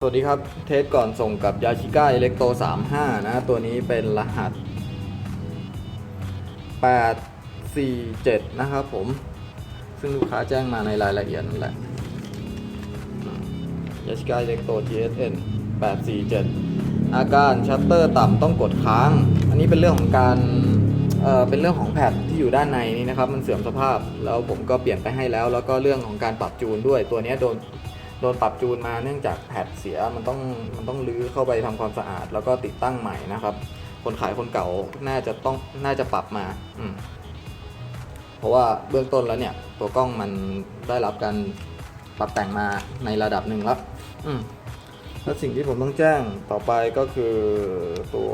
สวัสดีครับ เทสก่อนส่งกับยาชิก้าอิเล็กโต35 นะ ตัวนี้เป็นรหัส 847 นะครับผม ซึ่งลูกค้าแจ้งมาในรายละเอียดนั่นแหละยาชิก้าอิเล็กโต GSN 847 อาการชัตเตอร์ต่ำต้องกดค้าง อันนี้เป็นเรื่องของการ เอ่อ เป็นเรื่องของแพดที่อยู่ด้านในนี้นะครับ มันเสื่อมสภาพ แล้วผมก็เปลี่ยนไปให้แล้ว แล้วก็เรื่องของการปรับจูนด้วย ตัวนี้โดน โดนปรับจูนมาเนื่องจากแพดเสียมันต้องมันต้องรื้อเข้าไปทำความสะอาด แล้วก็ติดตั้งใหม่นะครับ คนขายคนเก่าน่าจะต้องน่าจะปรับมาอืมเพราะว่าเบื้องต้นแล้วเนี่ย ตัวกล้องมันได้รับการปรับแต่งมาในระดับหนึ่งแล้วอืมแล้วสิ่งที่ผมต้องแจ้งต่อไปก็คือตัว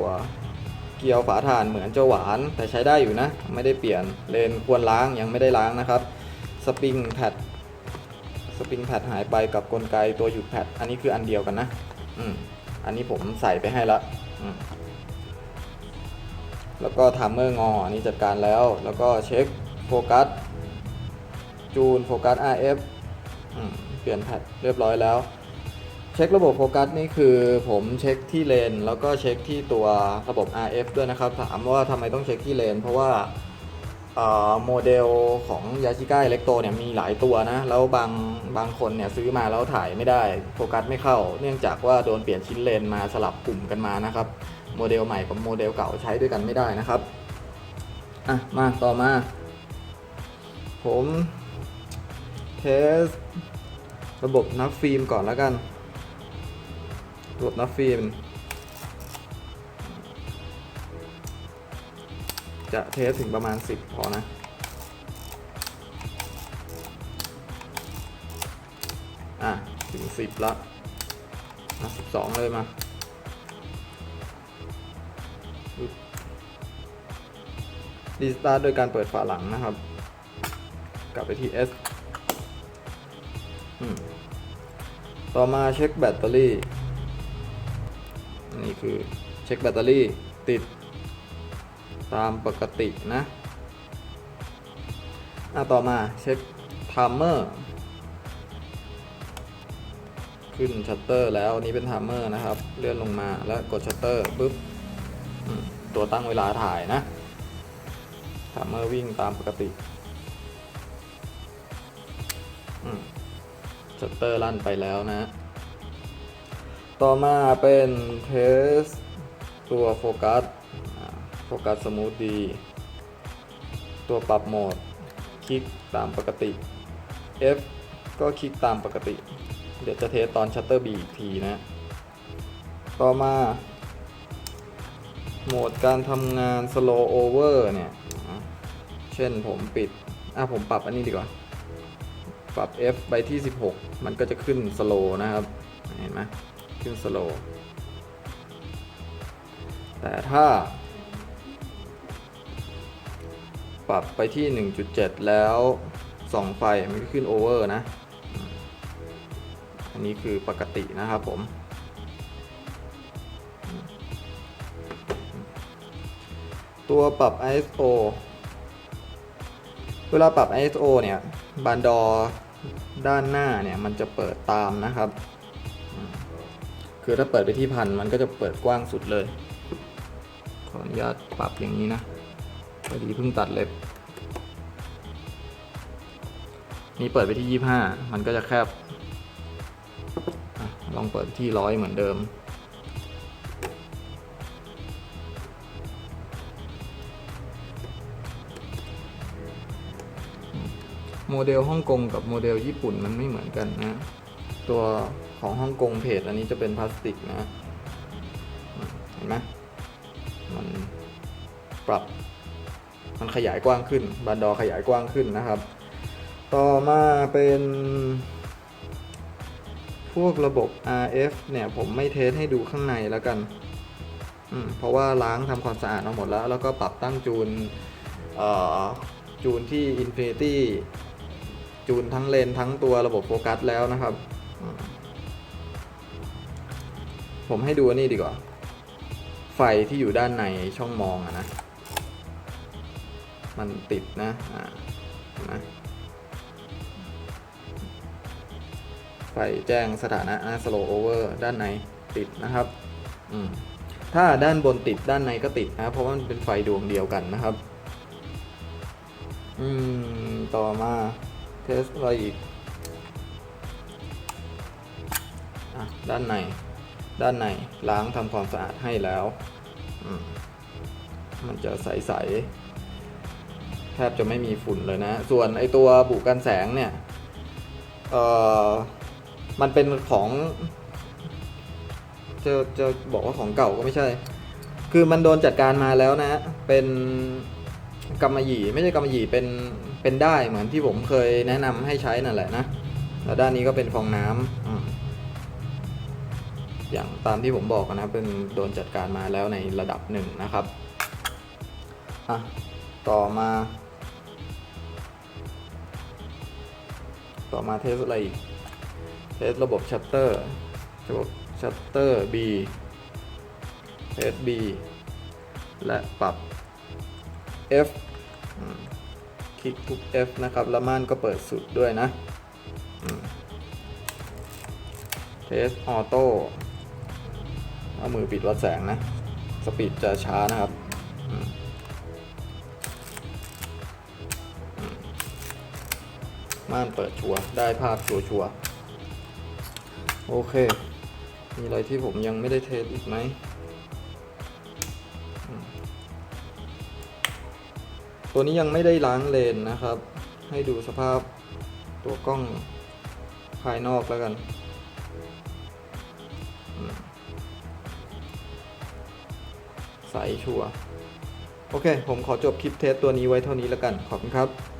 เกียวฝาถ่านเหมือนจะหวาน แต่ใช้ได้อยู่นะ ไม่ได้เปลี่ยนเลนควรล้างยังไม่ได้ล้างนะครับ สปริงแพด สปริงแพดหายไปกับกลไกตัวหยุดแพดอันนี้คืออันเดียวกันนะ อืม อันนี้ผมใส่ไปให้ละอืมแล้วก็ทัมเมอร์งออันนี้จัดการแล้ว แล้วก็เช็คโฟกัสจูนโฟกัส RF อืม เปลี่ยนแพดเรียบร้อยแล้ว เช็คระบบโฟกัสนี่คือผมเช็คที่เลน แล้วก็เช็คที่ตัวระบบ RF ด้วยนะครับ ถามว่าทำไมต้องเช็คที่เลน เพราะว่า โมเดลของยาชิก้าอิเล็กโตเนี่ยมีหลายตัวนะ แล้วบางบางคนเนี่ยซื้อมาแล้วถ่ายไม่ได้โฟกัสไม่เข้า เนื่องจากว่าโดนเปลี่ยนชิ้นเลนมาสลับกลุ่มกันมานะครับ โมเดลใหม่กับโมเดลเก่าใช้ด้วยกันไม่ได้นะครับ อะ มาต่อมา ผมเทสระบบนับฟิล์มก่อนแล้วกัน ระบบนับฟิล์ม จะเทสถึงประมาณ 10 พอนะอะถึง 10แล้วอะ12 เลยมาดีสตาร์ทโดยการเปิดฝาหลังนะครับ กลับไปที่ S อต่อมาเช็คแบตเตอรี่ นี่คือเช็คแบตเตอรี่ติด ตามปกตินะอะต่อมาเช็คไทมเมอร์ขึ้นชัตเตอร์แล้วอันนี้เป็นไทมเมอร์นะครับ เลื่อนลงมาแล้วกดชัตเตอร์ปุ๊บตัวตั้งเวลาถ่ายนะไทมเมอร์วิ่งตามปกติชัตเตอร์ลั่นไปแล้วนะ ต่อมาเป็นเทสตัวโฟกัส ฟกัสสมูทดี ตัวปรับโหมด คลิกตามปกติ F ก็คลิกตามปกติ เดี๋ยวจะเทสตอนชัตเตอร์บีอีกทีนะ ต่อมา โหมดการทำงาน slow over เนี่ย เช่นผมปิด อะผมปรับอันนี้ดีกว่า ปรับ F ไปที่ 16 มันก็จะขึ้น slow นะครับ เห็นไหมขึ้น slow แต่ถ้า ปรับไปที่ 1.7 แล้วส่องไฟมันก็ขึ้นโอเวอร์นะ อันนี้คือปกตินะครับผม ตัวปรับ ISO เวลาปรับ ISO เนี่ยบานดอด้านหน้าเนี่ยมันจะเปิดตามนะครับ คือถ้าเปิดไปที่พันมันก็จะเปิดกว้างสุดเลย ขออนุญาตปรับอย่างนี้นะ พอดีเพิ่งตัดเล็บ นี่เปิดไปที่ 25 มันก็จะแคบอลองเปิดที่ร้อยเหมือนเดิม โมเดลฮ่องกงกับโมเดลญี่ปุ่นมันไม่เหมือนกันนะ ตัวของฮ่องกงเพจอันนี้จะเป็นพลาสติกนะ เห็นไหมมันปรับ มันขยายกว้างขึ้น บันดอขยายกว้างขึ้นนะครับ ต่อมาเป็นพวกระบบ RF เนี่ยผมไม่เทสให้ดูข้างในแล้วกันเพราะว่าล้างทำความสะอาดมาหมดแล้ว แล้วก็ปรับตั้งจูนจูนที่ Infinity จูนทั้งเลนทั้งตัวระบบโฟกัสแล้วนะครับ ผมให้ดูนนี้ดีกว่า ไฟที่อยู่ด้านในช่องมองอะนะ มันติดนะอ่านไหมไฟแจ้งสถานะนะ slow over ด้านในติดนะครับอืมถ้าด้านบนติดด้านในก็ติดนะเพราะว่ามันเป็นไฟดวงเดียวกันนะครับอืมต่อมาเทสอะไรอีกอะด้านใน ด้านในล้างทำความสะอาดให้แล้วมมันจะใสๆ แทบจะไม่มีฝุ่นเลยนะ ส่วนไอตัวบุกันแสงเนี่ย เออมันเป็นของจะจะบอกว่าของเก่าก็ไม่ใช่ คือมันโดนจัดการมาแล้วนะ เป็นกำมะหยี่ไม่ใช่กำมะหยี่เป็นเป็นได้เหมือนที่ผมเคยแนะนำให้ใช้นั่นแหละนะแล้วด้านนี้ก็เป็นฟองน้ำออย่างตามที่ผมบอกนะเป็นโดนจัดการมาแล้วในระดับหนึ่งนะครับอะ ต่อมา ต่อมาเทสอะไรอีก เทสระบบชัตเตอร์ระบบชัตเตอร์ B เทส B และปรับ F อืมคลิกทุก F นะครับ แล้วม่านก็เปิดสุดด้วยนะเทสออโต้เอามือปิดวัดแสงนะ สปีดจะช้านะครับ ม่านเปิดชัวได้ภาพชัวชัวโอเค มีอะไรที่ผมยังไม่ได้เทสอีกไหมตัวนี้ยังไม่ได้ล้างเลนนะครับ ให้ดูสภาพตัวกล้องภายนอกแล้วกัน ใสชัวโอเค ผมขอจบคลิปเทสตัวนี้ไว้เท่านี้แล้วกัน ขอบคุณครับ